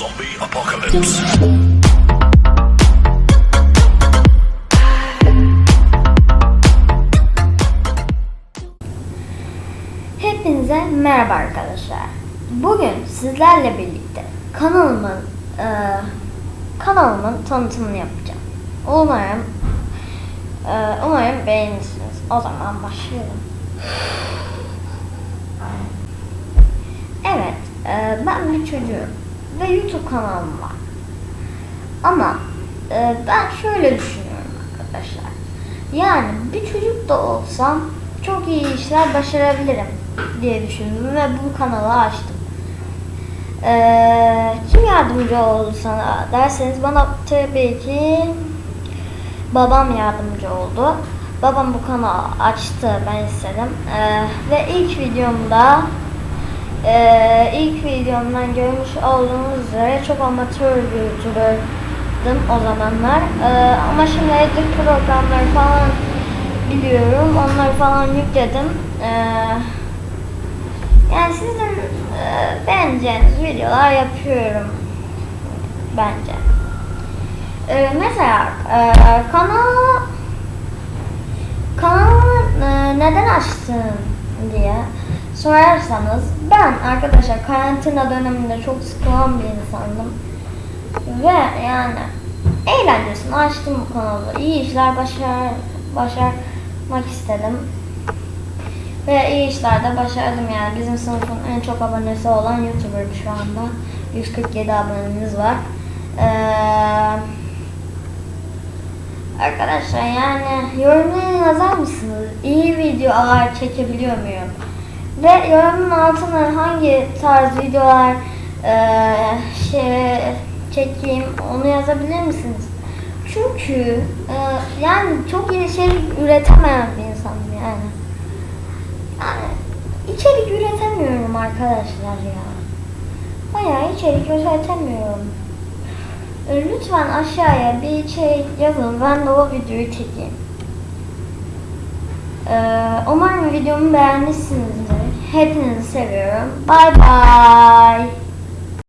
Zombie apocalypse. Hepinize merhaba arkadaşlar. Bugün sizlerle birlikte kanalımın e, kanalımın tanıtımını yapacağım. Umarım e, umarım beğenirsiniz. O zaman başlayalım. Evet, e, ben bir çocuğum ve YouTube kanalım var. Ama e, ben şöyle düşünüyorum arkadaşlar. Yani bir çocuk da olsam çok iyi işler başarabilirim diye düşündüm ve bu kanalı açtım. E, kim yardımcı oldu sana derseniz bana tabii ki babam yardımcı oldu. Babam bu kanalı açtı ben istedim. E, ve ilk videomda ee, ilk videomdan görmüş olduğunuz üzere çok amatör bir YouTuber'dım o zamanlar. Ee, ama şimdi edit programları falan biliyorum. Onları falan yükledim. Ee, yani sizin e, beğeneceğiniz videolar yapıyorum bence. Ee, mesela e, kanal kanalı e, neden açtın diye sorarsanız ben arkadaşlar karantina döneminde çok sıkılan bir insandım. Ve yani eğlencesini açtım bu kanalı. İyi işler başar, başarmak istedim. Ve iyi işlerde başardım yani. Bizim sınıfın en çok abonesi olan YouTuber şu anda. 147 abonemiz var. Ee, arkadaşlar yani yorumlara yazar mısınız? İyi videolar çekebiliyor muyum? Ve yorumun altına hangi tarz videolar eee, şey çekeyim onu yazabilir misiniz? Çünkü eee, yani çok iyi şey üretemeyen bir insanım yani. Yani içerik üretemiyorum arkadaşlar ya. Bayağı içerik üretemiyorum. E, Lütfen aşağıya bir şey yazın ben de o videoyu çekeyim. Ee, umarım videomu beğenmişsinizdir. Hepinizi seviyorum. Bay bay.